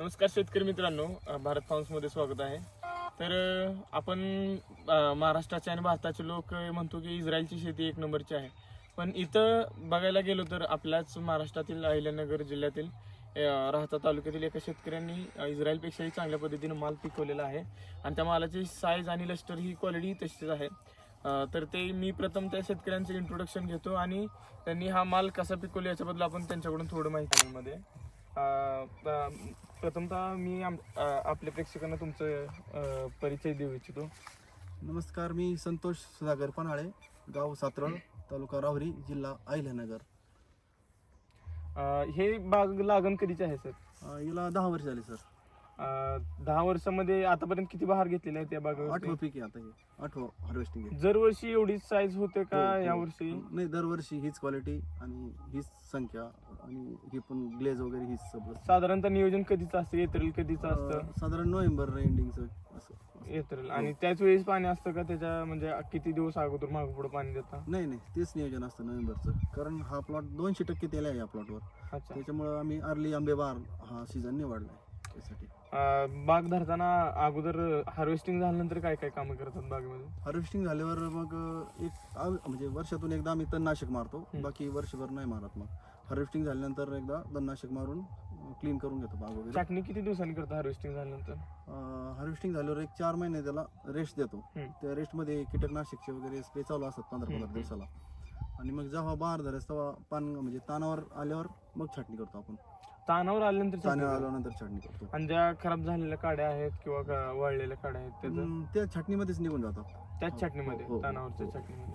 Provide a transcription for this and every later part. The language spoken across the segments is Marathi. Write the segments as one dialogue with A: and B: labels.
A: नमस्कार शेतकरी मित्रांनो भारत फार्म्समध्ये स्वागत आहे. तर आपण महाराष्ट्राचे आणि भारताचे लोक म्हणतो की इस्रायलची शेती एक नंबरची आहे. पण इथं बघायला गेलो तर आपल्याच महाराष्ट्रातील अहिल्यानगर जिल्ह्यातील राहता तालुक्यातील एका शेतकऱ्यांनी इस्रायलपेक्षाही चांगल्या पद्धतीने माल पिकवलेला आहे. आणि त्या मालाची साईज आणि लष्टर ही क्वालिटी तशीच आहे. तर ते मी प्रथम त्या शेतकऱ्यांचं इंट्रोडक्शन घेतो आणि त्यांनी हा माल कसा पिकवला याच्याबद्दल आपण त्यांच्याकडून थोडं माहिती मध्ये. प्रथमतः मी आम- आपल्या प्रेक्षकांना तुमचं परिचय देऊ इच्छितो.
B: नमस्कार मी संतोष सुधाकर पन्हाळे गाव सातरळ तालुका राहुरी जिल्हा अहिल्यानगर.
A: हे बाग लागण कधीची आहे सर?
B: हिला दहा वर्ष झाली सर.
A: दहा वर्षामध्ये आतापर्यंत किती बहार घेतलेले आहे त्या
B: आठवं
A: बागेवर
B: पीक आहे आता हे. आठवं हार्वेस्टिंग आहे.
A: दरवर्षी एवढीच साईज होते का
B: हो, हो.
A: यावर्षी
B: नाही दरवर्षी हीच क्वालिटी आणि हीच संख्या आणि ही पण ग्लेज वगैरे हीच सगळं.
A: साधारणतः नियोजन कधीच असतं? एप्रिल कधीच असतं?
B: अं, साधारण नोव्हेंबर एंडिंगचं असं
A: एप्रिल आणि त्याच वेळेस पाणी असतं का? त्याच्या म्हणजे किती दिवस अगोदर मागं पुढे पाणी देता?
B: नाही नाही. तेच नियोजन असतं नोव्हेंबरचं. कारण हा प्लॉट दोनशे टक्के तेल आहे या प्लॉटवर
A: अच्छा.
B: त्याच्यामुळं आम्ही अर्ली आंबेबार हा सीझन निवडला आहे त्यासाठी.
A: बाग धरताना अगोदर हार्वेस्टिंग झाल्यानंतर काय काय कामं करतात बागेमध्ये?
B: हार्वेस्टिंग झाल्यावर मग एक म्हणजे वर्षातून एकदा आम्ही तणनाशक मारतो. बाकी वर्षभर नाही मारत मग. हार्वेस्टिंग झाल्यानंतर एकदा तणनाशक मारून क्लीन करून घेतो बाग वगैरे.
A: छाटणी किती दिवसांनी करता हार्वेस्टिंग झाल्यानंतर?
B: हार्वेस्टिंग झाल्यावर एक चार महिने त्याला रेस्ट देतो.
A: हम्म.
B: त्या रेस्टमध्ये कीटकनाशकचे वगैरे स्प्रे चालू असतात पंधरा पंधरा दिवसाला. आणि मग जेव्हा बहार धरायचं तेव्हा पान म्हणजे तानावर आल्यावर मग छाटणी करतो आपण.
A: तानावर आल्यानंतर छाटणी करता.
B: आल्यानंतर छाटणी करतो.
A: आणि ज्या खराब झालेल्या काड्या आहेत किंवा का- वाळलेल्या काड्या आहेत त्याचं?
B: हम्म, त्या छाटणीमध्येच निघून जातात.
A: त्याच छाटणीमध्ये
B: हो, हो,
A: तानावरच्या
B: हो.
A: छाटणीमध्ये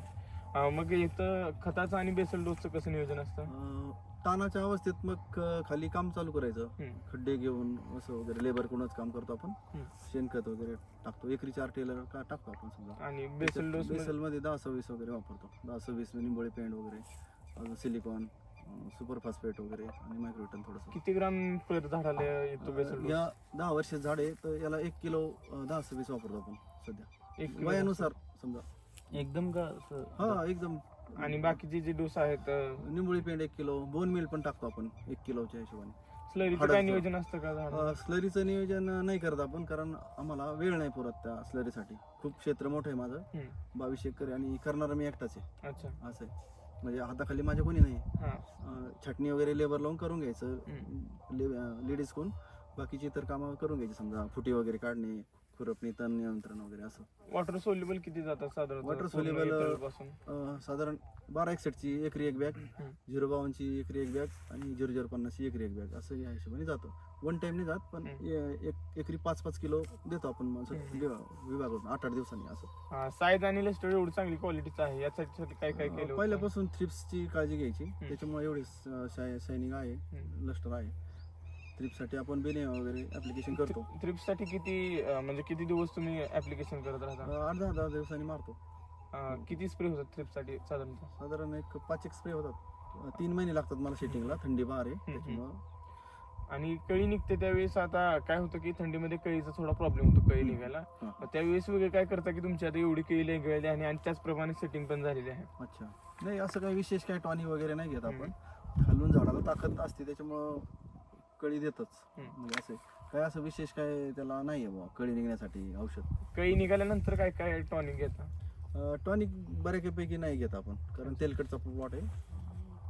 A: अं, मग इथं खताचं आणि बेसल डोसचं कसं नियोजन असतं?
B: अं, तानाच्या अवस्थेत मग अं, खाली काम चालू करायचं.
A: हम्म.
B: खड्डे घेऊन असं वगैरे लेबर कोणच काम करतो आपण.
A: हम्म.
B: शेणखत वगैरे टाकतो. एकरी चार टेलर का टाकतो आपण समजा.
A: आणि बेसल डोस
B: बेसलमध्ये दहा सव्वीस वगैरे वापरतो. दहा सव्वीस निंबोळी पेंट वगैरे सिलिकॉन. सुपर फॉस्फेट वगैरे आणि मायक्रोटन थोडंसं.
A: किती ग्राम पर झाडाला येतो बेसल
B: या दहा वर्षात झाड आहे तर याला एक किलो अं, दहा सव्वीस वापरतो आपण सध्या.
A: एक किलो.
B: वयानुसार समजा.
C: एकदम का
B: हा एकदम.
A: आणि बाकीचे जे डोस आहेत
B: निंबोळी पेंट एक किलो बोन मिल पण टाकतो आपण एक किलोच्या हिशोबाने.
A: स्लरीचं काय
B: हाडाचं.
A: नियोजन असतं का झाड
B: स्लरीचं नियोजन नाही करत आपण कारण आम्हाला वेळ नाही पुरत त्या स्लरीसाठी. खूप क्षेत्र मोठं आहे माझं. बावीस एकर आहे आणि करणारा मी एकटाच आहे.
A: अच्छा.
B: असं आहे. म्हणजे हाताखाली माझ्या कोणी नाही. अं, छाटणी वगैरे लेबर लावून करून घ्यायचं. लेडीज कोण? बाकीची इतर कामं करून घ्यायची समजा फुटी वगैरे काढणे. खुरपणी तण नियंत्रण वगैरे असं
A: वॉटर सोल्युबल किती जातात साधारण
B: soluble, अं, साधारण बारा एकसठची एकरी एक बॅग. झिरो बावनची एकरी एक बॅग आणि झिरो झिरो पन्नासची एकरी एक बॅग असं या हिशोबाने जातो वन टाइम नाही जात पण. ए- एक एकरी पाच पाच किलो देतो आपण. विभाग- विभागातून आठ आठ दिवसांनी असं
A: साईज आणि लस्टर एवढी चांगली क्वालिटीचं आहे यासाठी काय काय केलं होतं?
B: पहिल्यापासून थ्रिप्सची काळजी घ्यायची त्याच्यामुळे एवढी शायनिंग आहे. लस्टर आहे थ्रिप्ससाठी आपण बेने वगैरे ऍप्लिकेशन करतो.
A: थ्रिप्ससाठी किती अं, म्हणजे किती दिवस तुम्ही ऍप्लिकेशन करत राहता?
B: अं, आठ दहा दहा दिवसांनी मारतो.
A: अं, किती स्प्रे होतात थ्रिप्ससाठी साधारणतः?
B: साधारण एक पाच एक स्प्रे होतात. अं, तीन महिने लागतात मला शेटिंगला थंडी बहार आहे
A: हम्म.
B: त्याच्यामुळं.
A: आणि कळी निघते त्यावेळेस आता काय होतं की थंडीमध्ये कळीचा थोडा प्रॉब्लेम होतो कळी. निघायला.
B: हा.
A: मग त्यावेळेस वगैरे काय करता की तुमची आता एवढी कळी निघाली आणि आणि त्याचप्रमाणे सेटिंग पण झालेली आहे.
B: अच्छा. नाही असं काही विशेष काही टॉनिक वगैरे नाही घेत आपण. खालून झाडाला ताकद असते त्याच्यामुळं कळी देतच
A: हम्म.
B: म्हणजे असं आहे. काय असं विशेष काय त्याला नाही आहे बुवा कळी निघण्यासाठी औषध
A: कळी निघाल्यानंतर काय काय टॉनिक घेता
B: टॉनिक बऱ्यापैकी नाही घेत आपण कारण तेलकटचा प्लॉट आहे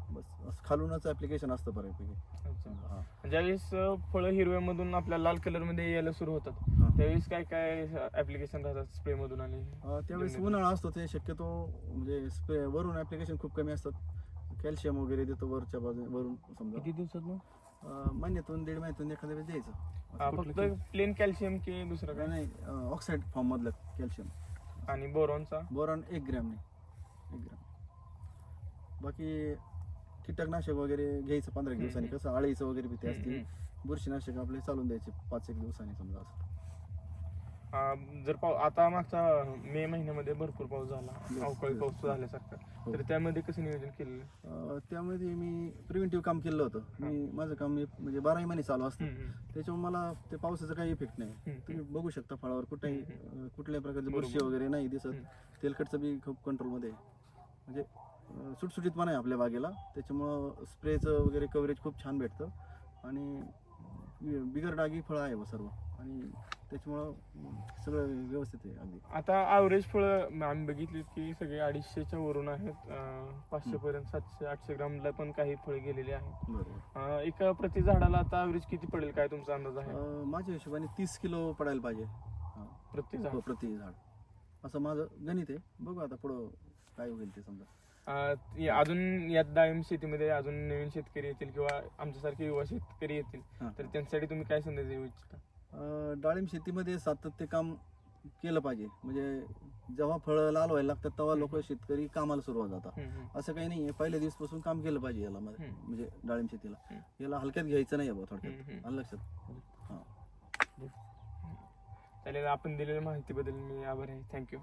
B: बस असं खालूनच ऍप्लिकेशन असतं बऱ्यापैकी
A: अच्छा
B: हा.
A: ज्यावेळेस अं, फळं हिरव्यामधून आपल्या लाल कलरमध्ये यायला सुरू होतात
B: हा.
A: त्यावेळेस काय काय ऍप्लिकेशन राहतात स्प्रे मधून आणि
B: अं, त्यावेळेस
A: जमिनीत.
B: उन्हाळा असतो ते शक्यतो म्हणजे स्प्रे वरून ऍप्लिकेशन खूप कमी असतात कॅल्शियम वगैरे देतो वरच्या बाजू वरून समजा
C: किती दिवसात
B: अं, महिन्यातून दीड महिन्यातून एखाद्या वेळेस द्यायचं.
A: हा, फक्त प्लेन कॅल्शियम की दुसरं
B: काय? नाही ऑक्साईड फॉर्म मधलं कॅल्शियम
A: आणि बोरॉनचा
B: बोरॉन एक ग्रॅम नाही एक ग्रॅम. बाकी कीटकनाशक वगैरे घ्यायचं पंधरा एक दिवसांनी. कसं आळीचं वगैरे भीती असते. बुरशीनाशक आपले चालून द्यायचे पाच एक दिवसांनी समजा असं.
A: जर पाऊ आता मागच्या मे महिन्यामध्ये भरपूर पाऊस झाला. अवकाळी. पाऊस झाल्यासारखा.
B: हो.
A: तर त्यामध्ये कसं नियोजन केलेलं?
B: अं, त्यामध्ये मी प्रिव्हेंटिव्ह काम केलं होतं. मी माझं काम म्हणजे बाराही महिने चालू असतं. त्याच्यामुळे मला ते पावसाचा काही इफेक्ट नाही. तुम्ही बघू शकता फळावर कुठेही कुठल्याही प्रकारची बुरशी. वगैरे नाही दिसत. तेलकटचं बी खूप कंट्रोलमध्ये म्हणजे सुटसुटीतपणा आहे आपल्या बागेला. त्याच्यामुळं स्प्रेचं वगैरे कव्हरेज खूप छान भेटतं. आणि बिगर डागी फळं आहे बा सर्व. आणि त्याच्यामुळं सगळं व्यवस्थित आहे अगदी.
A: आता ॲव्हरेज फळं आम्ही बघितली की सगळे अडीचशेच्या वरून आहेत. पाचशे पर्यंत सातशे आठशे ग्रामला पण काही फळं गेलेली आहेत.
B: बरोबर.
A: अं, एका प्रति झाडाला आता ॲव्हरेज किती पडेल? काय तुमचा अंदाज आहे?
B: अं, माझ्या हिशोबाने तीस किलो पडायला पाहिजे. हा.
A: प्रति झाड?
B: हो, प्रति झाड. असं माझं गणित आहे. बघू आता पुढं काय होईल ते समजा.
A: अं, अजून यात डाळिंब शेतीमध्ये अजून नवीन शेतकरी येतील किंवा आमच्यासारखे युवा शेतकरी येतील.
B: हा.
A: तर त्यांच्यासाठी तुम्ही काय संदेश देऊ इच्छिता?
B: डाळिंब शेतीमध्ये सातत्य काम केलं पाहिजे. म्हणजे जेव्हा फळं लाल व्हायला लागतात तेव्हा लोक शेतकरी कामाला सुरुवात जातात. असं काही नाहीये. पहिल्या दिवसपासून काम केलं पाहिजे याला. म्हणजे डाळिंब शेतीला. याला हलक्यात घ्यायचं नाही बा थोडक्यात. लक्षात?
A: चालेल आपण दिलेल्या माहितीबद्दल मी आभार आहे. थँक्यू